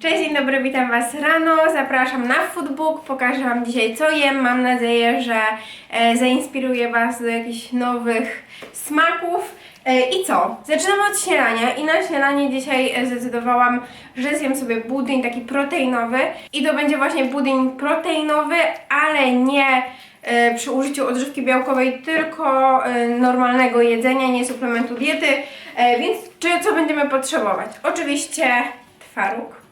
Cześć, dzień dobry, witam Was rano. Zapraszam na Foodbook. Pokażę Wam dzisiaj co jem. Mam nadzieję, że e, zainspiruję Was do jakichś nowych smaków. E, I co? Zaczynamy od śniadania i na śniadanie dzisiaj e, zdecydowałam, że zjem sobie budyń taki proteinowy i to będzie właśnie budyń proteinowy, ale nie e, przy użyciu odżywki białkowej, tylko e, normalnego jedzenia, nie suplementu diety. Więc czy co będziemy potrzebować? Oczywiście twaróg.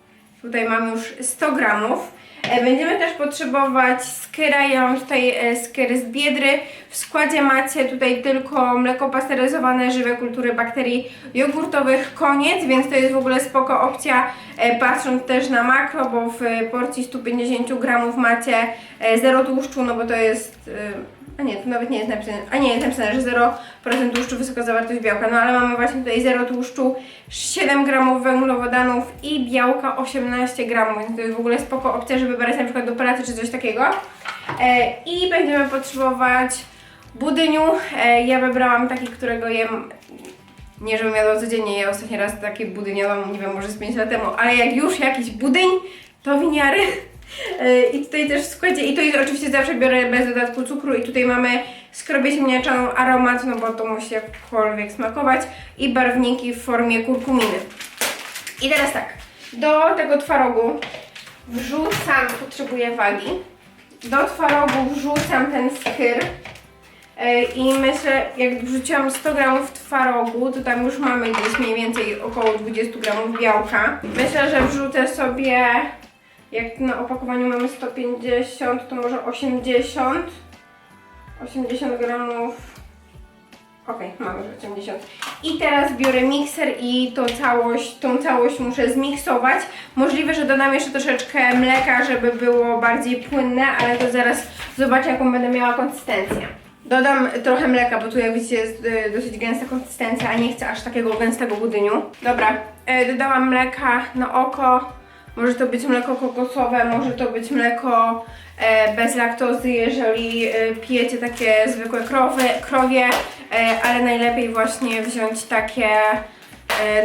Tutaj mam już 100 gramów. E, Będziemy też potrzebować skyra. Ja mam tutaj e, skyr z biedry. W składzie macie tutaj tylko mleko pasteryzowane, żywe kultury bakterii jogurtowych, koniec, więc to jest w ogóle spoko opcja, e, patrząc też na makro, bo w porcji 150 gramów macie zero tłuszczu, no bo to jest... A nie, tu nawet nie jest napisane, a nie, jest napisane, że 0% tłuszczu, wysoka zawartość białka, no ale mamy właśnie tutaj 0 tłuszczu, 7 gramów węglowodanów i białka 18 gramów, więc to jest w ogóle spoko opcja, żeby brać na przykład do pracy czy coś takiego. E, I będziemy potrzebować budyniu, e, ja wybrałam taki, którego jem nie, żebym jadła codziennie, ja ostatni raz taki budyń jadłam, nie wiem, może z 5 lat temu, ale jak już jakiś budyń, to winiary. Yy, I tutaj też w składzie, i jest oczywiście zawsze biorę bez dodatku cukru i tutaj mamy skrobię ziemniaczaną aromat, no bo to musi jakkolwiek smakować i barwniki w formie kurkuminy. I teraz tak, do tego twarogu wrzucam, potrzebuję wagi, do twarogu wrzucam ten skyr, E, I myślę, jak wrzuciłam 100 gramów twarogu, to tam już mamy gdzieś mniej więcej około 20 gramów białka. Myślę, że wrzucę sobie, jak na opakowaniu mamy 150, to może 80. 80 gramów. Okej, mamy już 80. I teraz biorę mikser i to całość, tą całość muszę zmiksować. Możliwe, że dodam jeszcze troszeczkę mleka, żeby było bardziej płynne, ale to zaraz zobaczę, jaką będę miała konsystencję. Dodam trochę mleka, bo tu jak widzicie jest y, dosyć gęsta konsystencja, a nie chcę aż takiego gęstego budyniu. Dobra, y, dodałam mleka na oko. Może to być mleko kokosowe, może to być mleko e, bez laktozy, jeżeli e, pijecie takie zwykłe krowy, krowie, e, ale najlepiej właśnie wziąć takie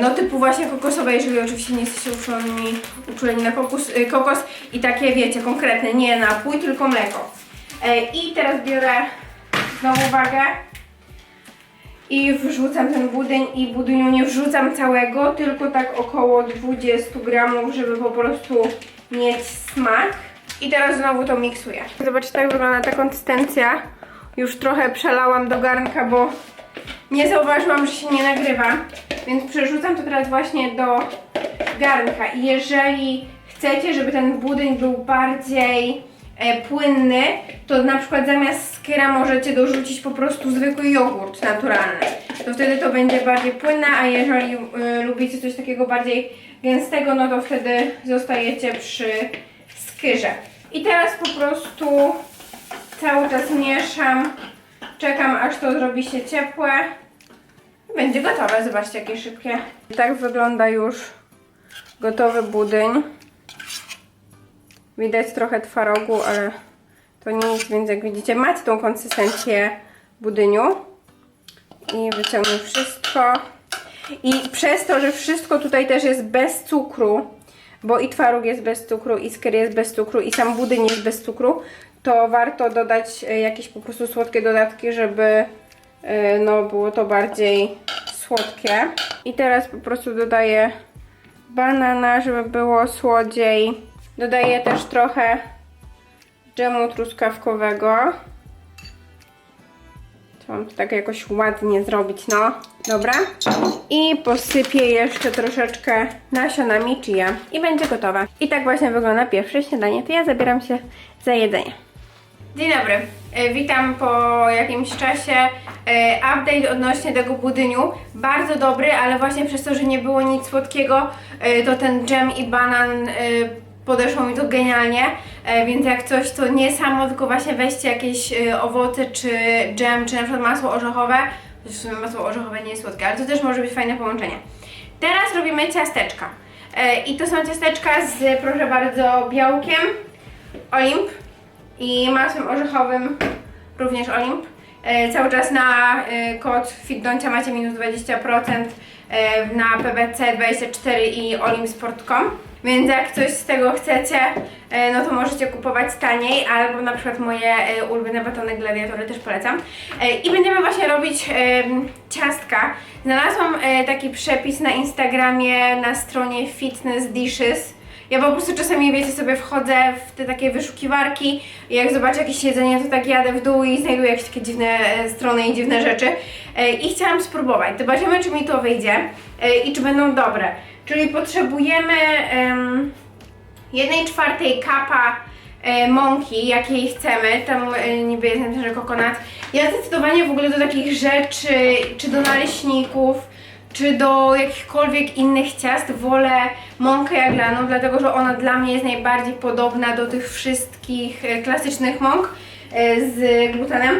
no typu właśnie kokosowe, jeżeli oczywiście nie jesteście uczuleni, uczuleni na kokos, e, kokos i takie wiecie, konkretne, nie napój, tylko mleko. I teraz biorę znowu wagę i wrzucam ten budyń i budyniu nie wrzucam całego, tylko tak około 20 gramów, żeby po prostu mieć smak. I teraz znowu to miksuję. Zobaczcie, tak wygląda ta konsystencja. Już trochę przelałam do garnka, bo nie zauważyłam, że się nie nagrywa. Więc przerzucam to teraz właśnie do garnka. I jeżeli chcecie, żeby ten budyń był bardziej płynny, to na przykład zamiast skyra możecie dorzucić po prostu zwykły jogurt naturalny. To wtedy to będzie bardziej płynne, a jeżeli y, lubicie coś takiego bardziej gęstego, no to wtedy zostajecie przy skyrze. I teraz po prostu cały czas mieszam, czekam aż to zrobi się ciepłe. Będzie gotowe, zobaczcie jakie szybkie. Tak wygląda już gotowy budyń. Widać trochę twarogu, ale to nic, więc jak widzicie macie tą konsystencję budyniu. I wyciągnę wszystko. I przez to, że wszystko tutaj też jest bez cukru, bo i twaróg jest bez cukru, i skyr jest bez cukru, i sam budyń jest bez cukru, to warto dodać e, jakieś po prostu słodkie dodatki, żeby e, no, było to bardziej słodkie. I teraz po prostu dodaję banana, żeby było słodziej. Dodaję też trochę dżemu truskawkowego. Trzeba to tak jakoś ładnie zrobić, no. Dobra. I posypię jeszcze troszeczkę nasionami chia. I będzie gotowa. I tak właśnie wygląda pierwsze śniadanie. To ja zabieram się za jedzenie. Dzień dobry. E, Witam po jakimś czasie. E, Update odnośnie tego budyniu. Bardzo dobry, ale właśnie przez to, że nie było nic słodkiego, e, to ten dżem i banan podeszło mi to genialnie. E, Więc jak coś, to nie samo, tylko właśnie weźcie jakieś e, owoce, czy dżem, czy na przykład masło orzechowe. W sumie masło orzechowe nie jest słodkie, ale to też może być fajne połączenie. Teraz robimy ciasteczka. E, I to są ciasteczka z, proszę bardzo, białkiem, olimp, i masłem orzechowym również Olimp. Cały czas na kod FitDoncia macie minus 20% e, na PBC24 i olimsport.com. Więc jak coś z tego chcecie, e, no to możecie kupować taniej, albo na przykład moje e, ulubione batony gladiatory też polecam. E, I będziemy właśnie robić em, ciastka. Znalazłam e, taki przepis na Instagramie na stronie Fitness Dishes. Ja po prostu czasami, wiecie, sobie wchodzę w te takie wyszukiwarki i jak zobaczę jakieś jedzenie, to tak jadę w dół i znajduję jakieś takie dziwne e, strony i dziwne rzeczy. E, I chciałam spróbować. Zobaczymy, czy mi to wyjdzie e, i czy będą dobre. Czyli potrzebujemy em, jednej czwartej kapa mąki, jakiej chcemy. Tam niby jest napisane kokonat. Ja zdecydowanie w ogóle do takich rzeczy, czy do naleśników, czy do jakichkolwiek innych ciast wolę mąkę jaglaną, dlatego że ona dla mnie jest najbardziej podobna do tych wszystkich e, klasycznych mąk e, z glutanem,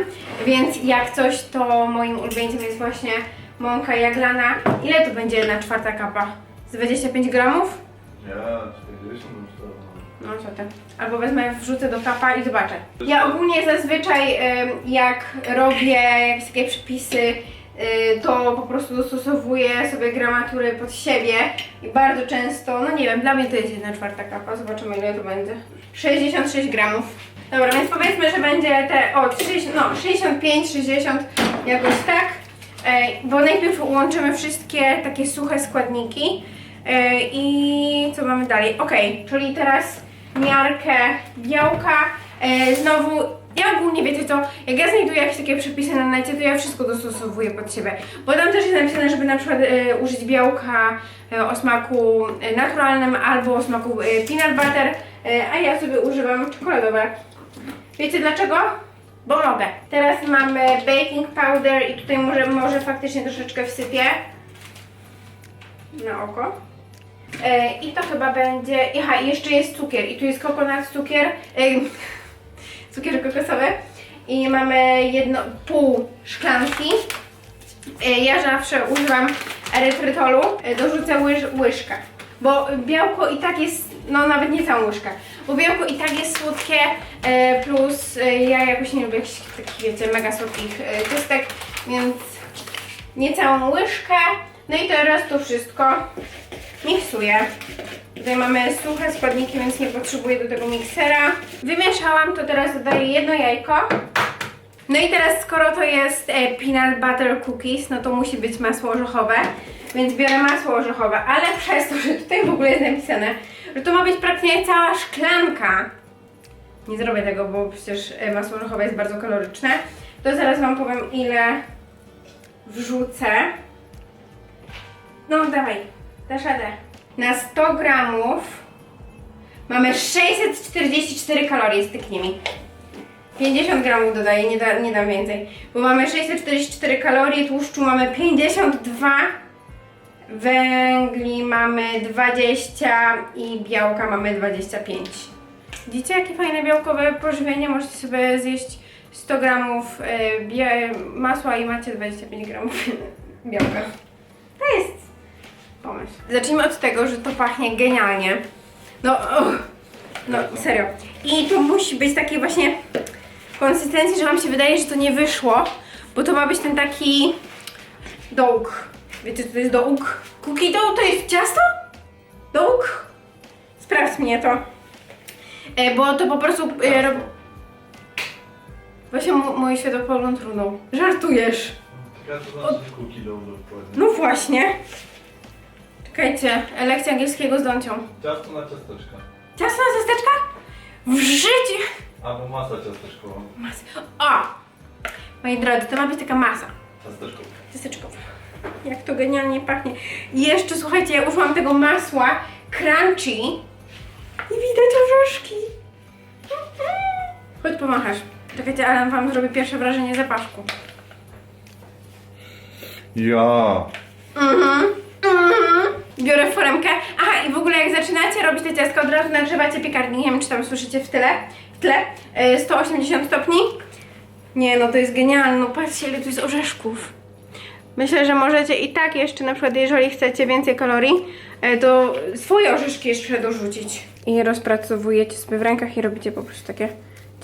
więc jak coś, to moim ulubieńcem jest właśnie mąka jaglana. Ile to będzie jedna czwarta kapa? Z 25 gramów? Ja, 40 już to... No co ty. Albo wezmę, wrzucę do kapa i zobaczę. Ja ogólnie zazwyczaj jak robię jakieś takie przepisy, to po prostu dostosowuję sobie gramatury pod siebie i bardzo często, no nie wiem, dla mnie to jest jedna czwarta kapa, zobaczymy ile to będzie. 66 gramów. Dobra, więc powiedzmy, że będzie te, o, 30, no 65, 60, jakoś tak. E, bo najpierw łączymy wszystkie takie suche składniki e, i co mamy dalej? Ok, czyli teraz miarkę białka, e, znowu ja ogólnie wiecie co, jak ja znajduję jakieś takie przepisy na necie, to ja wszystko dostosowuję pod siebie, bo tam też jest napisane, żeby na przykład e, użyć białka e, o smaku e, naturalnym albo o smaku e, peanut butter, e, a ja sobie używam czekoladowe. Wiecie dlaczego? Bo mogę. Teraz mamy baking powder i tutaj może, może faktycznie troszeczkę wsypię na oko. E, I to chyba będzie. Aha, jeszcze jest cukier. I tu jest kokonat cukier. E, cukier kokosowy. I mamy jedno, pół szklanki. E, ja zawsze używam erytrytolu. E, dorzucę łyż, łyżkę. Bo białko i tak jest, no nawet nie całą łyżkę. Bo białko i tak jest słodkie, e, plus ja jakoś nie lubię jakichś takich, wiecie, mega słodkich ciastek, więc nie całą łyżkę. No i teraz to wszystko miksuję. Tutaj mamy suche składniki, więc nie potrzebuję do tego miksera. Wymieszałam, to teraz dodaję jedno jajko. No i teraz skoro to jest e, peanut butter cookies, no to musi być masło orzechowe, więc biorę masło orzechowe, ale przez to, że tutaj w ogóle jest napisane, że to ma być praktycznie cała szklanka, nie zrobię tego, bo przecież e, masło orzechowe jest bardzo kaloryczne, to zaraz Wam powiem ile wrzucę. No dawaj, dasz radę. Na 100 gramów mamy 644 kalorie, styknie mi. 50 gramów dodaję, nie, da, nie dam więcej. Bo mamy 644 kalorie, tłuszczu mamy 52, węgli mamy 20 i białka mamy 25. Widzicie jakie fajne białkowe pożywienie? Możecie sobie zjeść 100 gramów bie- masła i macie 25 gramów białka. To jest pomysł. Zacznijmy od tego, że to pachnie genialnie. No, uch, no serio. I to musi być takie właśnie konsystencji, że wam się wydaje, że to nie wyszło, bo to ma być ten taki dołk. Wiecie, co to jest dołk? Cookie dough to jest ciasto? Dołk? Sprawdź mnie to. E, bo to po prostu e, rob... Właśnie mój światopogląd runął. Żartujesz. Taka to znaczy kuki do dokładnie. No właśnie. Czekajcie, lekcja angielskiego z Doncią. Ciasto na ciasteczka. Ciasto na ciasteczka? W życiu! Albo masa ciasteczkowa. Masa. O! Moi drodzy, to ma być taka masa Ciasteczkowa. ciasteczkowa. Jak to genialnie pachnie. Jeszcze, słuchajcie, ja użyłam tego masła crunchy i widać orzeszki. Chodź pomachasz. Czekajcie, ale wam zrobię pierwsze wrażenie zapaszku. Ja. Mhm. Biorę foremkę. Aha, i w ogóle jak zaczynacie robić te ciastka, od razu nagrzewacie piekarnik. Nie wiem, czy tam słyszycie w tyle. W tle. E, 180 stopni. Nie, no to jest genialne. No patrzcie, ile tu jest orzeszków. Myślę, że możecie i tak jeszcze, na przykład, jeżeli chcecie więcej kalorii, e, to swoje orzeszki jeszcze dorzucić. I rozpracowujecie sobie w rękach i robicie po prostu takie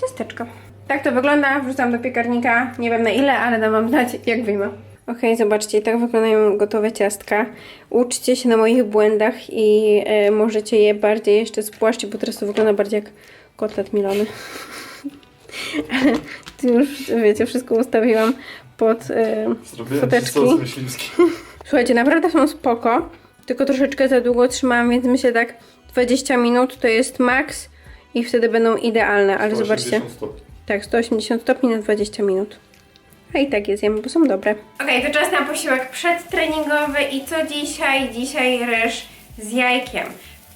ciasteczko. Tak to wygląda. Wrzucam do piekarnika. Nie wiem na ile, ale dam wam znać, jak wyjmę. Okej, zobaczcie, tak wyglądają gotowe ciastka. Uczcie się na moich błędach i e, możecie je bardziej jeszcze spłaszczyć, bo teraz to wygląda bardziej jak kotlet milony. Ale tu już, wiecie, wszystko ustawiłam pod e, Zrobiłem Foteczki. ci sos myśliwski. Słuchajcie, naprawdę są spoko, tylko troszeczkę za długo trzymałam, więc myślę tak 20 minut to jest maks i wtedy będą idealne, ale zobaczcie. 180 stopni. Tak, 180 stopni na 20 minut. A i tak je zjemy, bo są dobre. Okej, to czas na posiłek przedtreningowy i co dzisiaj? Dzisiaj ryż z jajkiem.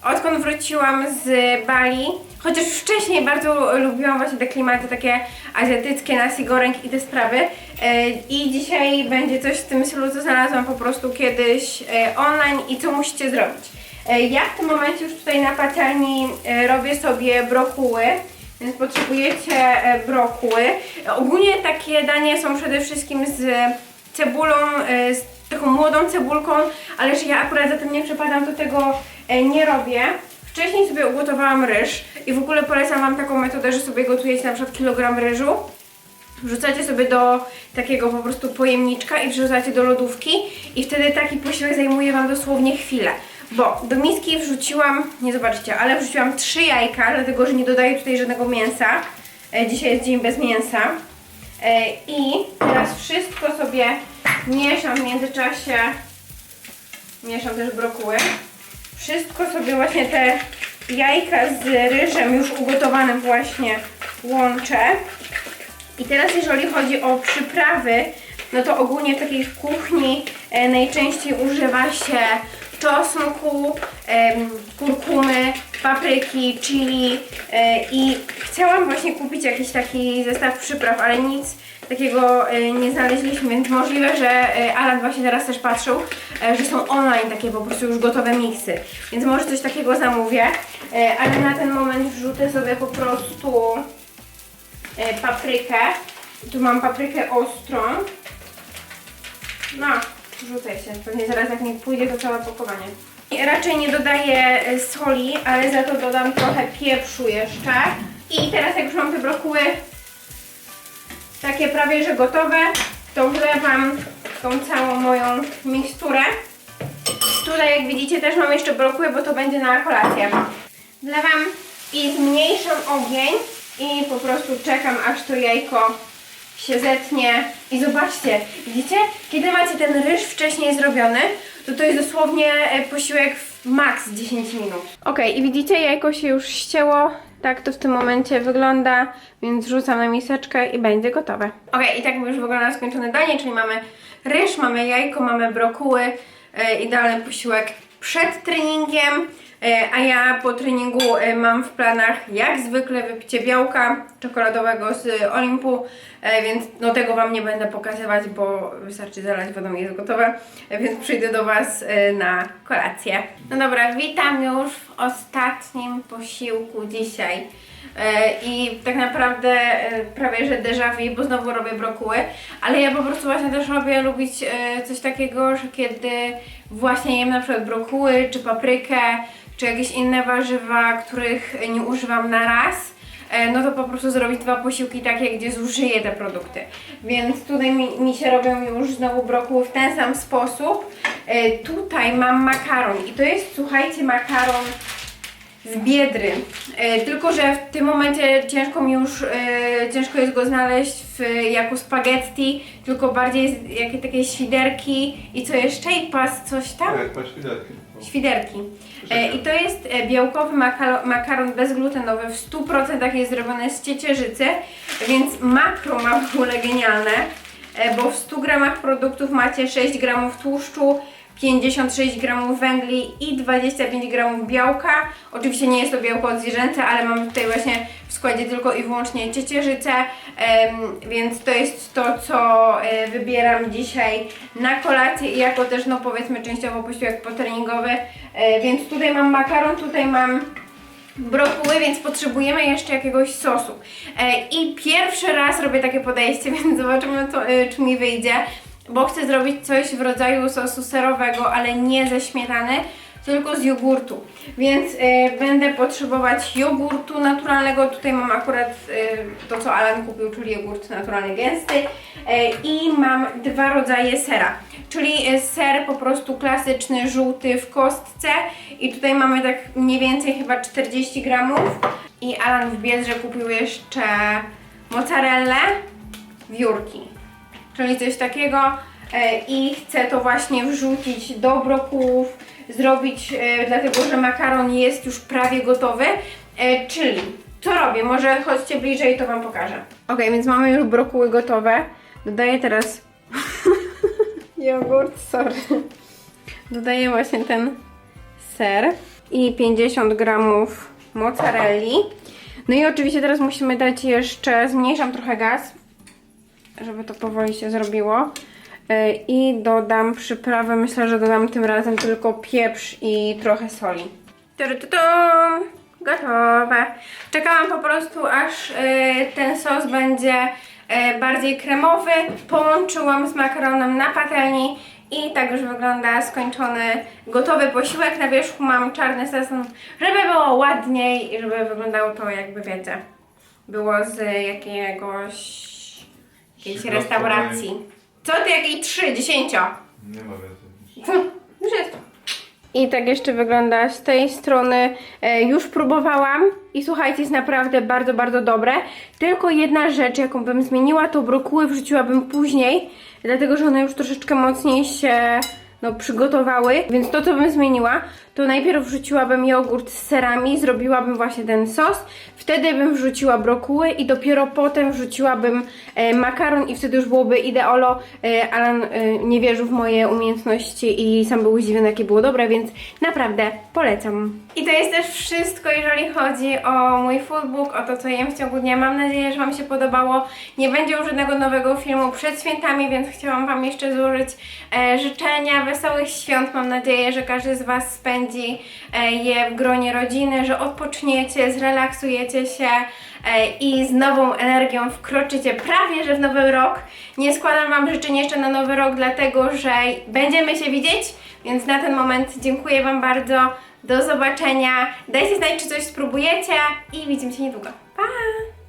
Odkąd wróciłam z Bali, chociaż wcześniej bardzo lubiłam właśnie te klimaty takie azjatyckie, nasi goreng i te sprawy. e, I dzisiaj będzie coś w tym stylu, co znalazłam po prostu kiedyś e, online i co musicie zrobić. E, Ja w tym momencie już tutaj na patelni robię sobie brokuły. Więc potrzebujecie e, brokuły. Ogólnie takie danie są przede wszystkim z cebulą, e, z taką młodą cebulką, ale że ja akurat za tym nie przepadam, to tego e, nie robię. Wcześniej sobie ugotowałam ryż i w ogóle polecam Wam taką metodę, że sobie gotujecie na przykład kilogram ryżu. Wrzucacie sobie do takiego po prostu pojemniczka i wrzucacie do lodówki i wtedy taki posiłek zajmuje Wam dosłownie chwilę. Bo do miski wrzuciłam, nie zobaczycie, ale wrzuciłam trzy jajka, dlatego że nie dodaję tutaj żadnego mięsa. E, Dzisiaj jest dzień bez mięsa. E, I teraz wszystko sobie mieszam w międzyczasie. Mieszam też brokuły. Wszystko sobie właśnie te jajka z ryżem już ugotowanym właśnie łączę. I teraz jeżeli chodzi o przyprawy, no to ogólnie w takiej kuchni e, najczęściej używa się czosnku, kurkumy, papryki, chili e, i chciałam właśnie kupić jakiś taki zestaw przypraw, ale nic takiego e, nie znaleźliśmy, więc możliwe, że e, Alan właśnie teraz też patrzył, że są online takie po prostu już gotowe miksy, więc może coś takiego zamówię, ale na ten moment wrzucę sobie po prostu paprykę. Tu mam paprykę ostrą. No, rzucaj się. Pewnie zaraz jak nie pójdzie to całe pakowanie. Raczej nie dodaję e, soli, ale za to dodam trochę pieprzu jeszcze. I teraz jak już mam te brokuły takie prawie że gotowe, to wlewam tą całą moją miksturę. Tutaj jak widzicie też mam jeszcze brokuły, bo to będzie na kolację. Wlewam i zmniejszam ogień i po prostu czekam aż to jajko się zetnie i zobaczcie, widzicie? Kiedy macie ten ryż wcześniej zrobiony, to to jest dosłownie e, posiłek w max 10 minut. Ok, i widzicie, jajko się już ścięło, tak to w tym momencie wygląda, więc rzucam na miseczkę i będzie gotowe. Ok, i tak już wygląda skończone danie, czyli mamy ryż, mamy jajko, mamy brokuły, e, idealny posiłek przed treningiem. E, A ja po treningu e, mam w planach jak zwykle wypicie białka czekoladowego z Olimpu, e, więc no tego Wam nie będę pokazywać, bo wystarczy zalać wodą i jest gotowe, więc przyjdę do Was na kolację. No dobra, witam już w ostatnim posiłku dzisiaj. I tak naprawdę prawie że déjà vu, bo znowu robię brokuły, ale ja po prostu właśnie też lubię lubić coś takiego, że kiedy właśnie jem na przykład brokuły, czy paprykę, czy jakieś inne warzywa, których nie używam na raz, e, no to po prostu zrobić dwa posiłki takie, gdzie zużyję te produkty. Więc tutaj mi, mi się robią już znowu brokuły w ten sam sposób. E, Tutaj mam makaron i to jest, słuchajcie, makaron z Biedry. E, tylko, że w tym momencie ciężko mi już, ciężko jest go znaleźć w, jako spaghetti, tylko bardziej z, jakie takie świderki i co jeszcze? I pas coś tam? Tak, masz widelki. Świderki. E, I to jest e, białkowy makaron bezglutenowy, w 100% jest zrobiony z ciecierzycy, więc makro ma w ogóle genialne, e, bo w 100 gramach produktów macie 6 gramów tłuszczu, 56 gramów węgli i 25 gramów białka. Oczywiście nie jest to białko zwierzęce, ale mamy tutaj właśnie w składzie tylko i wyłącznie ciecierzycę, więc to jest to, co e, wybieram dzisiaj na kolację i jako też, no powiedzmy, częściowo posiłek potreningowy. E, więc tutaj mam makaron, tutaj mam brokuły, więc potrzebujemy jeszcze jakiegoś sosu. E, I pierwszy raz robię takie podejście, więc zobaczymy, co, czy mi wyjdzie, bo chcę zrobić coś w rodzaju sosu serowego, ale nie ze śmietany, tylko z jogurtu. Więc e, będę potrzebować jogurtu naturalnego. Tutaj mam akurat e, to, co Alan kupił, czyli jogurt naturalny gęsty. E, I mam dwa rodzaje sera. Czyli e, ser po prostu klasyczny, żółty w kostce. I tutaj mamy tak mniej więcej chyba 40 gramów. I Alan w Biedrze kupił jeszcze mozzarellę, wiórki. Czyli coś takiego. E, I chcę to właśnie wrzucić do brokułów, zrobić, e, dlatego że makaron jest już prawie gotowy. E, czyli co robię? Może chodźcie bliżej, to Wam pokażę. Ok, więc mamy już brokuły gotowe. Dodaję teraz jogurt, sorry. Dodaję właśnie ten ser i 50 gramów mozzarelli. No i oczywiście teraz musimy dać jeszcze, zmniejszam trochę gaz, żeby to powoli się zrobiło. Yy, I dodam przyprawę, myślę, że dodam tym razem tylko pieprz i trochę soli. Tudututum! Gotowe. Czekałam po prostu, aż yy, ten sos będzie yy, bardziej kremowy. Połączyłam z makaronem na patelni i tak już wygląda skończony, gotowy posiłek. Na wierzchu mam czarny sezon, żeby było ładniej i żeby wyglądało to jakby wiecie, było z jakiegoś jakiejś restauracji. Co ty, jakiej trzy, dziesięcio? Nie ma więcej. Co? Już jest. I tak jeszcze wygląda z tej strony. E, już próbowałam i słuchajcie, jest naprawdę bardzo, bardzo dobre. Tylko jedna rzecz, jaką bym zmieniła, to brokuły wrzuciłabym później, dlatego że one już troszeczkę mocniej się no, przygotowały. Więc to, co bym zmieniła, to najpierw wrzuciłabym jogurt z serami, zrobiłabym właśnie ten sos, wtedy bym wrzuciła brokuły i dopiero potem wrzuciłabym e, makaron i wtedy już byłoby ideolo. E, Alan e, nie wierzył w moje umiejętności i sam był zdziwiony, jakie było dobre, więc naprawdę polecam. I to jest też wszystko, jeżeli chodzi o mój foodbook, o to, co jem w ciągu dnia. Mam nadzieję, że Wam się podobało. Nie będzie już żadnego nowego filmu przed świętami, więc chciałam Wam jeszcze złożyć e, życzenia wesołych świąt. Mam nadzieję, że każdy z Was spędzi e, je w gronie rodziny, że odpoczniecie, zrelaksujecie się e, i z nową energią wkroczycie prawie, że w nowy rok. Nie składam Wam życzeń jeszcze na nowy rok, dlatego że będziemy się widzieć, więc na ten moment dziękuję Wam bardzo. Do zobaczenia. Dajcie znać, czy coś spróbujecie i widzimy się niedługo. Pa!